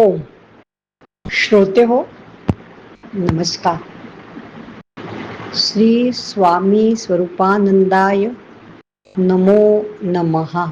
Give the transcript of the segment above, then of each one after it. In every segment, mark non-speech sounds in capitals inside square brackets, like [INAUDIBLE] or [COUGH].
ओम। श्रोते हो नमस्कार। श्री स्वामी स्वरूपानंदाय नमो नमहा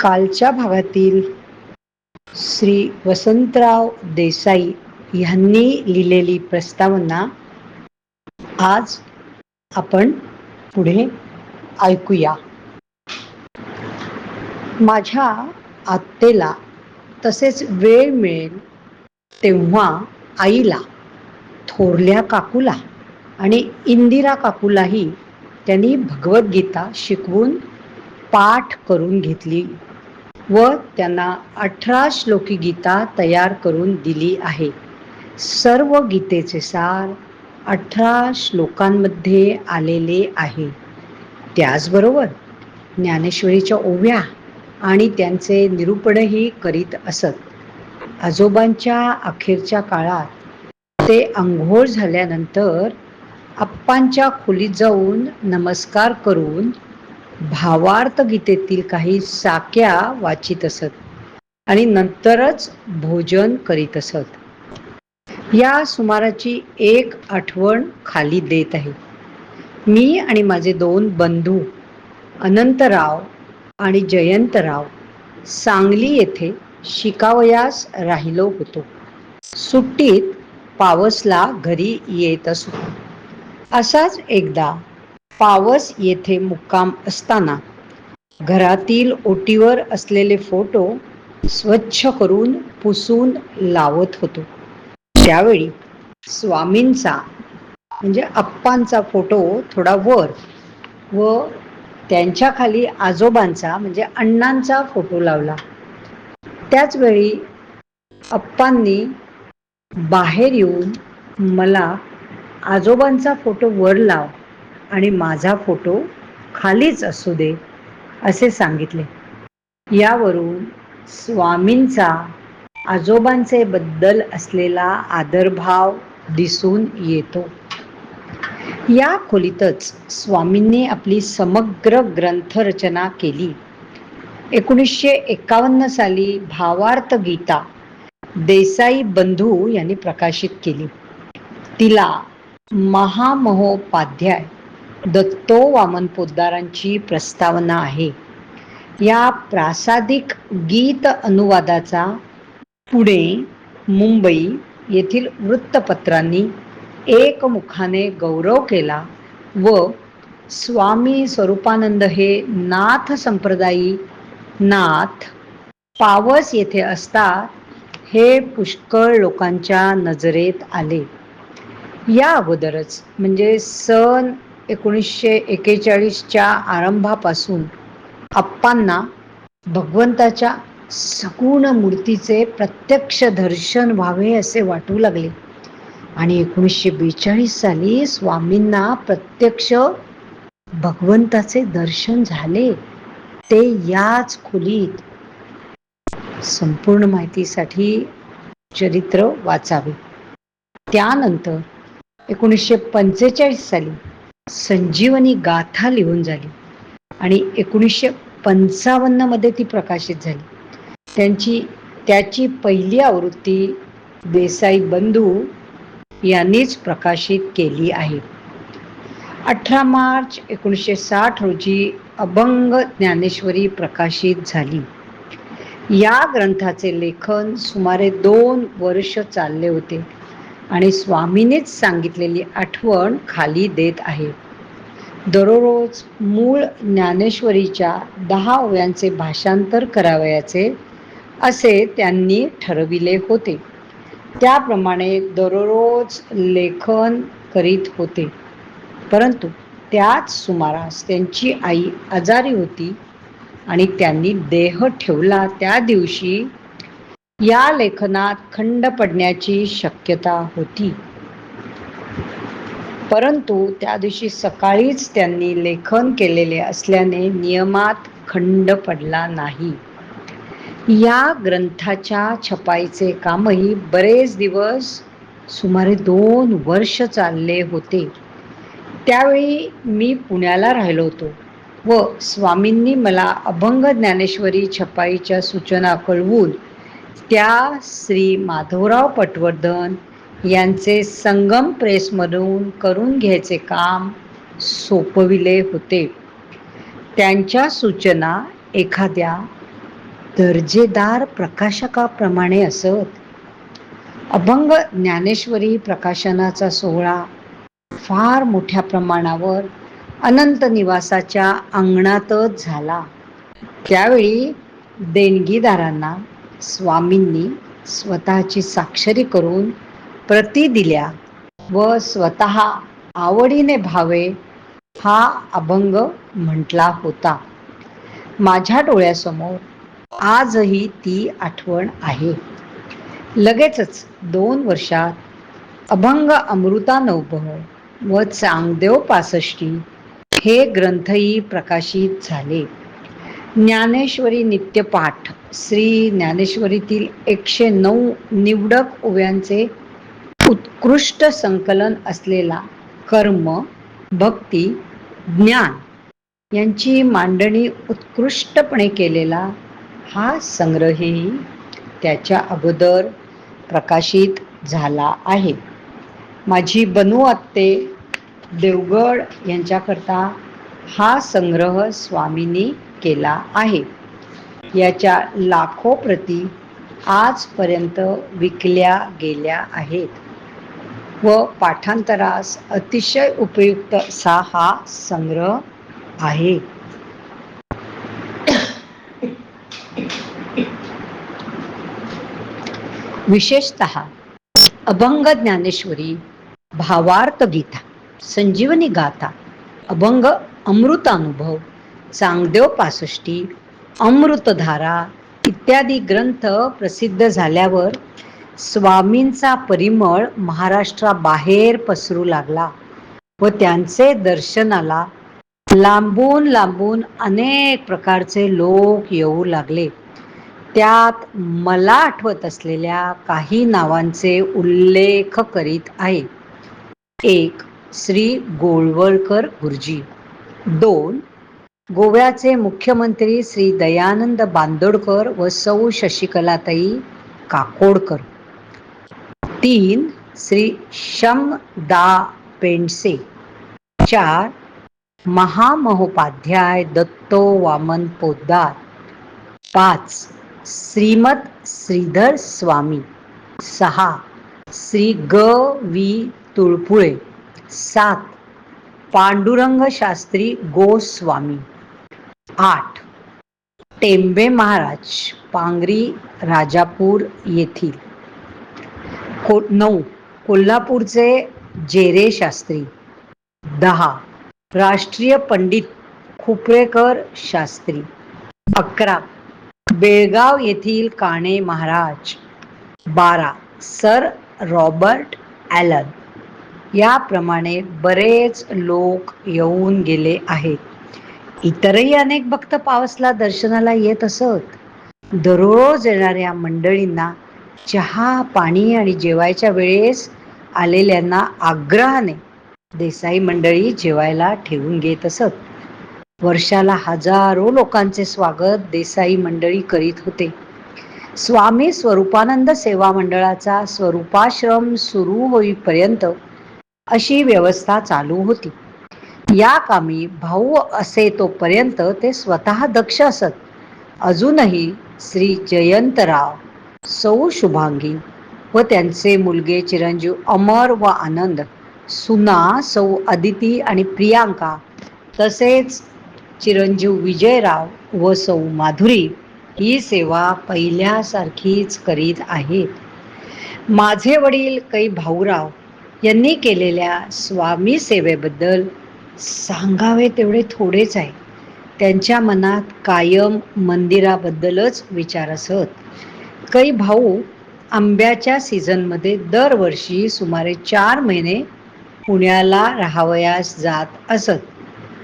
कालच्या भागातील श्री वसंतराव देसाई यांनी लिहिलेली प्रस्तावना आज आपण पुढे ऐकूया. माझ्या आत्तेला तसेच वेळ मिळेल तेव्हा आईला थोरल्या काकूला आणि इंदिरा काकूलाही त्यांनी भगवद्गीता शिकवून पाठ करून घेतली व त्यांना अठरा श्लोकी गीता तयार करून दिली आहे. सर्व गीतेचे सार अठरा श्लोकांमध्ये आलेले आहे. त्याचबरोबर ज्ञानेश्वरीच्या ओव्या आणि त्यांचे निरूपणही करीत असत. आजोबांच्या अखेरच्या काळात ते आंघोळ झाल्यानंतर आप्पांच्या खोलीत जाऊन नमस्कार करून भावार्थ गीतेतील काही साक्या वाचित असत आणि नंतरच भोजन करीत असत. या सुमाराची एक आठवण खाली देत आहे. मी आणि माझे दोन बंधू अनंतराव आणि जयंतराव सांगली येथे शिकावयास राहिलो होतो. सुट्टीत पावसला घरी येत असतो असाच एकदा पावस येथे मुक्काम असताना घरातील ओटीवर असलेले फोटो स्वच्छ करून पुसून लावत होतो. त्यावेळी स्वामींचा म्हणजे अप्पांचा फोटो थोडा वर व त्यांच्याखाली आजोबांचा म्हणजे अण्णांचा फोटो लावला. त्याचवेळी अप्पांनी बाहेर येऊन मला आजोबांचा फोटो वर लाव आणि माझा फोटो खालीच असू दे असे सांगितले. यावरून स्वामींचा आजोबांचे बद्दल असलेला आदरभाव दिसून येतो. या खोलीतच स्वामींनी आपली समग्र ग्रंथरचना केली. एकोणीसशे एकावन्न साली भावार्थ गीता देसाई बंधू यांनी प्रकाशित केली. तिला महामहोपाध्याय दत्तो वामन पोद्दारांची प्रस्तावना आहे. या प्रासादिक गीत अनुवादाचा पुणे मुंबई येथील वृत्तपत्रांनी एकमुखाने गौरव केला व स्वामी स्वरूपानंद हे नाथ संप्रदायी नाथ पावस येथे असतात हे पुष्कळ लोकांच्या नजरेत आले. या अगोदरच म्हणजे सन एकोणीसशे एकेचाळीसच्या आरंभापासून आप्पांना भगवंताच्या सगुण मूर्तीचे प्रत्यक्ष दर्शन व्हावे असे वाटू लागले. आणि एकोणीसशे बेचाळीस साली स्वामींना प्रत्यक्ष भगवंताचे दर्शन झाले. ते याच खोलीत संपूर्ण माहितीसाठी चरित्र वाचावे. त्यानंतर एकोणीसशे पंचेचाळीस साली संजीवनी गाथा लिहून झाली आणि एकोणीसशे पंचावन्नमध्ये ती प्रकाशित झाली. त्यांची त्याची पहिली आवृत्ती देसाई बंधू यांनीच प्रकाशित केली आहे. अठरा मार्च एकोणीसशे साठ रोजी अभंग ज्ञानेश्वरी प्रकाशित झाली. या ग्रंथाचे लेखन सुमारे दोन वर्ष चालले होते आणि स्वामीनेच सांगितलेली आठवण खाली देत आहे. दररोज मूळ ज्ञानेश्वरीच्या दहा ओव्यांचे भाषांतर करावयाचे असे त्यांनी ठरविले होते. त्याप्रमाणे दररोज लेखन करीत होते. परंतु त्याच सुमारास त्यांची आई आजारी होती आणि त्यांनी देह ठेवला त्या दिवशी. या लेखनात खंड पडण्याची शक्यता होती. परंतु त्या दिवशी सकाळीच त्यांनी लेखन केलेले असल्याने नियमात खंड पडला नाही. या ग्रंथाच्या छपाईचे कामही बरेच दिवस सुमारे दोन वर्ष चालले होते. त्यावेळी मी पुण्याला राहिलो होतो व स्वामींनी मला अभंग ज्ञानेश्वरी छपाईच्या सूचना कळवून त्या श्री माधवराव पटवर्धन यांचे संगम प्रेसमधून करून घ्यायचे काम सोपविले होते. त्यांच्या सूचना एखाद्या दर्जेदार प्रकाशकाप्रमाणे असत. अभंग ज्ञानेश्वरी प्रकाशनाचा सोहळा फार मोठ्या प्रमाणावर अनंत निवासाच्या अंगणातच झाला. त्यावेळी देणगीदारांना स्वामींनी स्वतःची साक्षरी करून प्रती दिल्या व स्वतः आवडीने भावे हा अभंग म्हटला होता. माझ्या डोळ्यासमोर आजही ती आठवण आहे. लगेचच दोन वर्षात अभंग अमृतानवभव व चांगदेव पासष्टी हे ग्रंथही प्रकाशित झाले. ज्ञानेश्वरी नित्यपाठ श्री ज्ञानेश्वरीतील एकशे नऊ निवडक ओव्यांचे उत्कृष्ट संकलन असलेला कर्म भक्ती ज्ञान यांची मांडणी उत्कृष्टपणे केलेला हा संग्रहही त्याच्या अगोदर प्रकाशित झाला आहे. माझी बनू आत्ते देवगड यांच्याकरता हा संग्रह स्वामींनी केला आहे. याच्या लाखो प्रती आजपर्यंत विकल्या गेल्या आहेत. व पाठांतरास अतिशय उपयुक्त असा हा संग्रह आहे. विशेषत अभंग ज्ञानेश्वरी भावार्थ गीता संजीवनी गाथा अभंग अमृतानुभव चांगदेव पासष्टी अमृतधारा इत्यादी ग्रंथ प्रसिद्ध झाल्यावर स्वामींचा परिमळ महाराष्ट्राबाहेर पसरू लागला व त्यांचे दर्शनाला लांबून लांबून अनेक प्रकारचे लोक येऊ लागले. त्यात मला आठवत असलेल्या काही नावांचे उल्लेख करीत आहे. एक श्री गोळवळकर गुरुजी. दोन गोव्याचे मुख्यमंत्री श्री दयानंद बांदोडकर व सौ शशिकलाताई काकोडकर. तीन श्री शम दा पेंडसे. चार महामहोपाध्याय दत्तो वामन पोद्दार. पाच श्रीमत श्रीधर स्वामी. सहा. श्री ग. वी. तुळपुळे. सात. पांडुरंग शास्त्री गोस्वामी आठ. टेंबे महाराज पांगरी राजापूर येथील. को नऊ. कोल्हापूरचे जेरे शास्त्री. दहा. राष्ट्रीय पंडित खुपरेकर शास्त्री. अकरा. बेळगाव येथील काणे महाराज. बारा. Sir Robert Allan. याप्रमाणे बरेच लोक येऊन गेले आहेत. इतरही अनेक भक्त पावसला दर्शनाला येत असत. दररोज येणाऱ्या मंडळींना चहा पाणी आणि जेवायच्या वेळेस आलेल्यांना आग्रहाने देसाई मंडळी जेवायला ठेवून घेत असत. वर्षाला हजारो लोकांचे स्वागत देसाई मंडळी करीत होते. स्वामी स्वरूपानंद सेवा मंडळाचा स्वरूपाश्रम सुरू होईपर्यंत अशी व्यवस्था चालू होती. या कामी भाऊ असे तोपर्यंत ते स्वतः दक्ष असत. अजूनही श्री जयंतराव सौ शुभांगी व त्यांचे मुलगे चिरंजीव अमर व आनंद सुना सौ अदिती आणि प्रियांका तसेच चिरंजीव विजयराव व सौ माधुरी ही सेवा पहिल्यासारखीच करीत आहेत. माझे वडील कै भाऊराव यांनी केलेल्या स्वामी सेवेबद्दल सांगावे तेवढे थोडेच आहे. त्यांच्या मनात कायम मंदिराबद्दलच विचार असत. कै भाऊ आंब्याच्या सीझनमध्ये दरवर्षी सुमारे चार महिने पुण्याला राहावयास जात असत.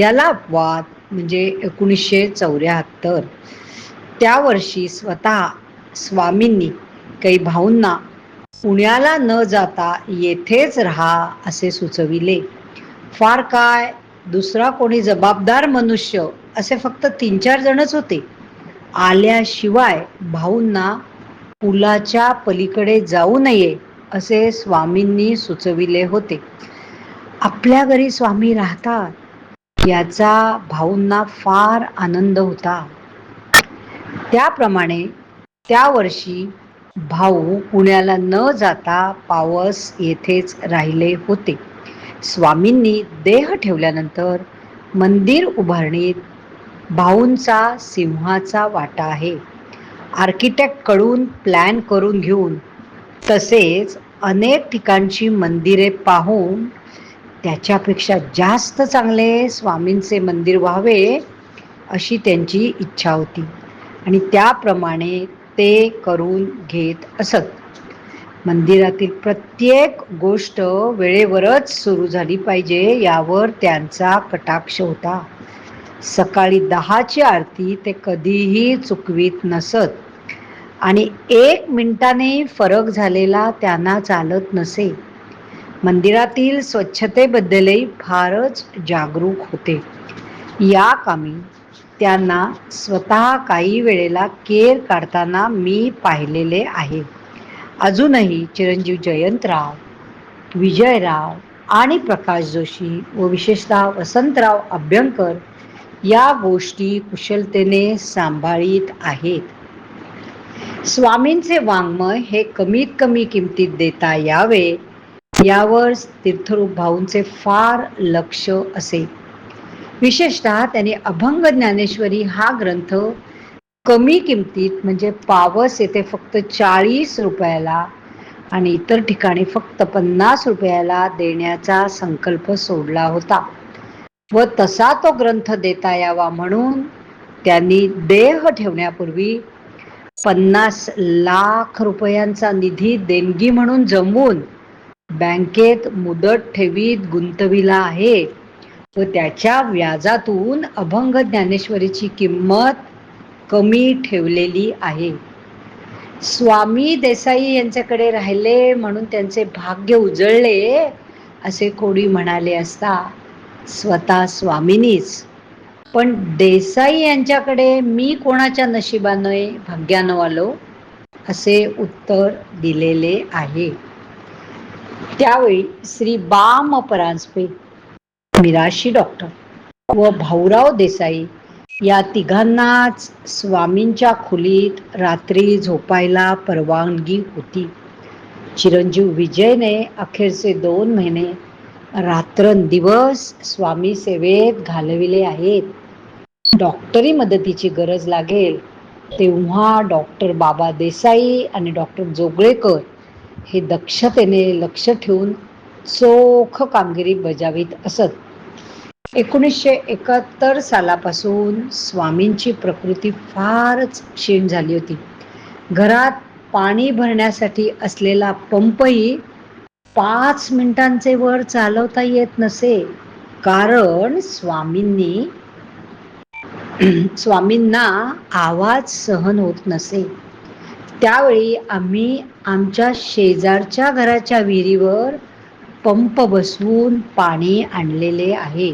याला अपवाद म्हणजे एकोणीसशे चौऱ्याहत्तर. त्या वर्षी स्वतः स्वामींनी काही भाऊंना पुण्याला न जाता येथेच राहा असे सुचविले. फार काय? दुसरा कोणी जबाबदार मनुष्य असे फक्त तीन चार जणच होते. आल्याशिवाय भाऊंना पुलाच्या पलीकडे जाऊ नये असे स्वामींनी सुचविले होते. आपल्या घरी स्वामी राहतात. याचा भाऊंना फार आनंद होता. त्याप्रमाणे त्या वर्षी भाऊ पुण्याला न जाता पावस येथेच राहिले होते. स्वामींनी देह ठेवल्यानंतर मंदिर उभारणीत भाऊंचा सिंहाचा वाटा आहे. आर्किटेक्टकडून प्लॅन करून घेऊन तसेच अनेक ठिकाणची मंदिरे पाहून त्याच्यापेक्षा जास्त चांगले स्वामींचे मंदिर व्हावे अशी त्यांची इच्छा होती. आणि त्याप्रमाणे ते करून घेत असत. मंदिरातील प्रत्येक गोष्ट वेळेवरच सुरू झाली पाहिजे यावर त्यांचा कटाक्ष होता. सकाळी दहाची आरती ते कधीही चुकवीत नसत. आणि एक मिनिटाने फरक झालेला त्यांना चालत नसे. मंदिरातील स्वच्छतेबद्दलही फारच जागरूक होते. या कामी त्यांना स्वतः काही वेळेला केर काढताना मी पाहिलेले आहे. अजूनही चिरंजीव जयंतराव विजयराव आणि प्रकाश जोशी व विशेषतः वसंतराव अभ्यंकर या गोष्टी कुशलतेने सांभाळीत आहेत. स्वामींचे वाङ्मय हे कमीत कमी किमतीत देता यावे यावर तीर्थरूप भाऊंचे फार लक्ष असे. विशेषतः त्यांनी अभंग ज्ञानेश्वरी हा ग्रंथ कमी किमतीत म्हणजे पावस येथे फक्त चाळीस रुपयाला आणि इतर ठिकाणी फक्त पन्नास रुपयाला देण्याचा संकल्प सोडला होता. व तसा तो ग्रंथ देता यावा म्हणून त्यांनी देह ठेवण्यापूर्वी पन्नास लाख रुपयांचा निधी देणगी म्हणून जमवून बँकेत मुदत ठेवीत गुंतविला आहे. व त्याच्या व्याजातून अभंग ज्ञानेश्वरीची किंमत कमी ठेवलेली आहे. स्वामी देसाई यांच्याकडे राहिले म्हणून त्यांचे भाग्य उजळले असे कोणी म्हणाले असता स्वतः स्वामीनीच. पण देसाई यांच्याकडे मी कोणाच्या नशिबाने भाग्यानं आलो असे उत्तर दिलेले आहे. त्यावेळी श्री बाम परांजपे मिराशी डॉक्टर व भाऊराव देसाई या तिघांनाच स्वामींच्या खोलीत रात्री झोपायला परवानगी होती. चिरंजीव विजयने अखेरचे दोन महिने रात्रंदिवस स्वामी सेवेत घालविले आहेत. डॉक्टरी मदतीची गरज लागेल तेव्हा डॉक्टर बाबा देसाई आणि डॉक्टर जोगळेकर हे दक्षतेने लक्ष ठेवून चोख कामगिरी बजावीत असत. एकोणीसशे एकाहत्तर सालापासून स्वामींची प्रकृती फारच क्षीण झाली होती. घरात पाणी भरण्यासाठी असलेला पंपही पाच मिनिटांचे वर चालवता येत नसे कारण स्वामींनी [CLEARS THROAT] स्वामींना आवाज सहन होत नसे. त्यावेळी आम्ही आमच्या शेजारच्या घराच्या विहिरीवर पंप बसवून पाणी आणलेले आहे.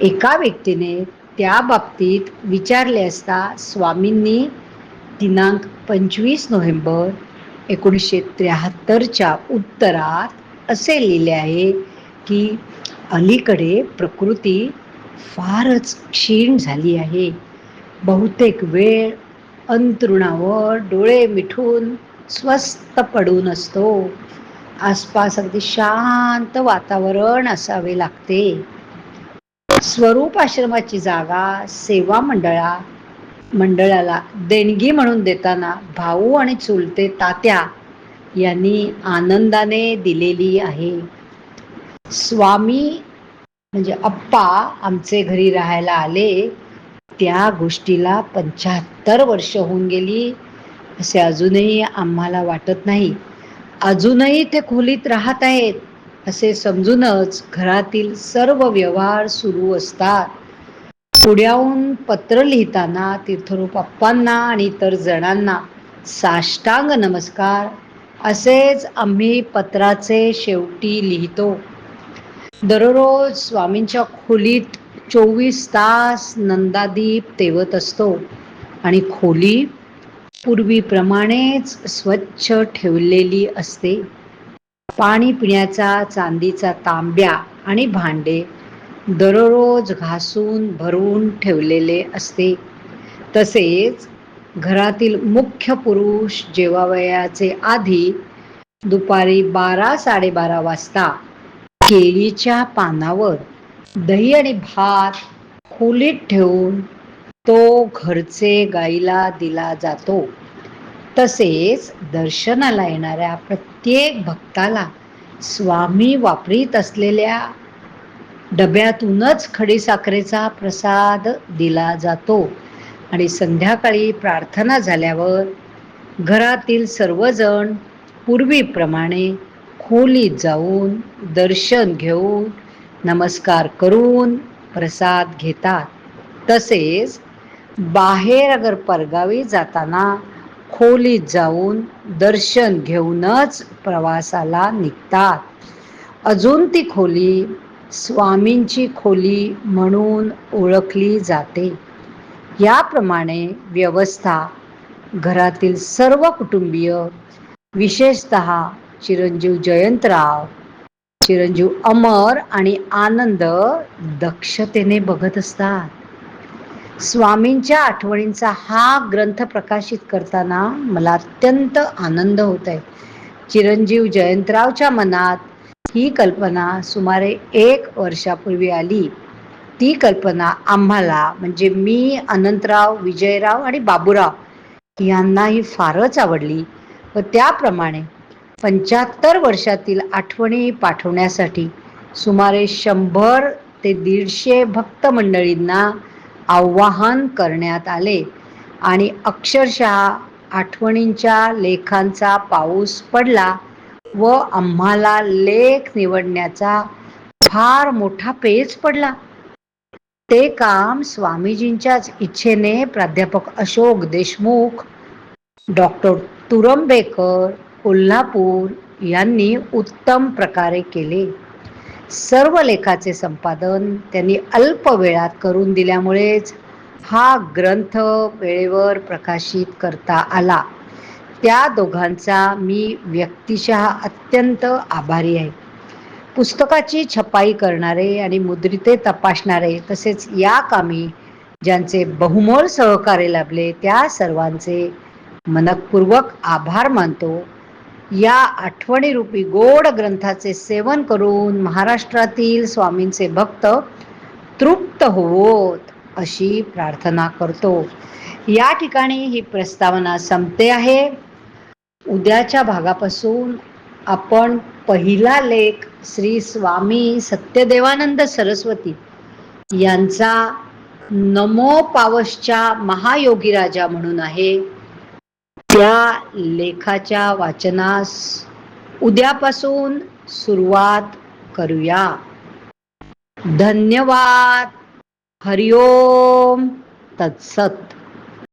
एका व्यक्तीने त्या बाबतीत विचारले असता स्वामींनी दिनांक पंचवीस नोव्हेंबर एकोणीसशे त्र्याहत्तरच्या उत्तरात असे लिहिले आहे की अलीकडे प्रकृती फारच क्षीण झाली आहे. बहुतेक वेळ अंतरुणावर डोळे मिठून स्वस्त पडून असतो. आसपास अगदी शांत वातावरण असावे लागते. स्वरूप आश्रमाची जागा सेवा मंडळा मंडळाला देणगी म्हणून देताना भाऊ आणि चुलते तात्या यांनी आनंदाने दिलेली आहे. स्वामी म्हणजे अप्पा आमचे घरी राहायला आले. त्या गोष्टीला पंच्याहत्तर वर्ष होऊन गेली असे अजूनही आम्हाला वाटत नाही. अजूनही ते खोलीत राहत आहेत असे समजूनच घरातील सर्व व्यवहार सुरू असतात. पुण्याहून पत्र लिहिताना तीर्थरूप अप्पांना आणि इतर जणांना साष्टांग नमस्कार असेच आम्ही पत्राचे शेवटी लिहितो. दररोज स्वामींच्या खोलीत चोवीस तास नंदादीप तेवत असतो आणि खोली पूर्वीप्रमाणेच स्वच्छ ठेवलेली असते. पाणी पिण्याचा चांदीचा तांब्या आणि भांडे दररोज घासून भरून ठेवलेले असते. तसेच घरातील मुख्य पुरुष जेवावयाचे आधी दुपारी बारा साडेबारा वाजता केळीच्या पानावर दही आणि भात खोलीत ठेवून तो घरचे गाईला दिला जातो. तसेच दर्शनाला येणाऱ्या प्रत्येक भक्ताला स्वामी वापरीत असलेल्या डब्यातूनच खडीसाखरेचा प्रसाद दिला जातो. आणि संध्याकाळी प्रार्थना झाल्यावर घरातील सर्वजण पूर्वीप्रमाणे खोलीत जाऊन दर्शन घेऊन नमस्कार करून प्रसाद घेतात. तसेच बाहेर अगर परगावी जाताना खोलीत जाऊन दर्शन घेऊनच प्रवासाला निघतात. अजून ती खोली स्वामींची खोली म्हणून ओळखली जाते. याप्रमाणे व्यवस्था घरातील सर्व कुटुंबीय विशेषत चिरंजीव जयंतराव चिरंजीव अमर आणि आनंद दक्षतेने बघत असतात. स्वामींच्या आठवणींचा हा ग्रंथ प्रकाशित करताना मला अत्यंत आनंद होत आहे चिरंजीव जयंतरावच्या मनात ही कल्पना सुमारे एक वर्षापूर्वी आली. ती कल्पना आम्हाला म्हणजे मी अनंतराव विजयराव आणि बाबूराव यांना ही फारच आवडली व त्याप्रमाणे पंच्याहत्तर वर्षातील आठवणी पाठवण्यासाठी सुमारे शंभर ते दीडशे भक्त मंडळींना आवाहन करण्यात आले. आणि अक्षरशः आठवणींच्या लेखांचा पाऊस पडला व आम्हाला लेख निवडण्याचा फार मोठा पेच पडला. ते काम स्वामीजींच्याच इच्छेने प्राध्यापक अशोक देशमुख डॉक्टर तुरंबेकर कोल्हापूर यांनी उत्तम प्रकारे केले. सर्व लेखाचे संपादन त्यांनी अल्प वेळात करून दिल्यामुळेच हा ग्रंथ वेळेवर प्रकाशित करता आला. त्या दोघांचा मी व्यक्तिशः अत्यंत आभारी आहे. पुस्तकाची छपाई करणारे आणि मुद्रिते तपासणारे तसेच या कामी ज्यांचे बहुमोल सहकार्य लाभले त्या सर्वांचे मनपूर्वक आभार मानतो. या आठवणीरूपी गोड ग्रंथाचे सेवन करून महाराष्ट्रातील स्वामींचे भक्त तृप्त होवोत अशी प्रार्थना करतो. या ठिकाणी ही प्रस्तावना संपते आहे. उद्याच्या भागापासून आपण पहिला लेख श्री स्वामी सत्यदेवानंद सरस्वती यांचा नमो पावसच्या महायोगी राजा म्हणून आहे. त्या लेखाच्या वाचनास उद्यापासून सुरुवात करूया. धन्यवाद. हरिओम. तत्सत.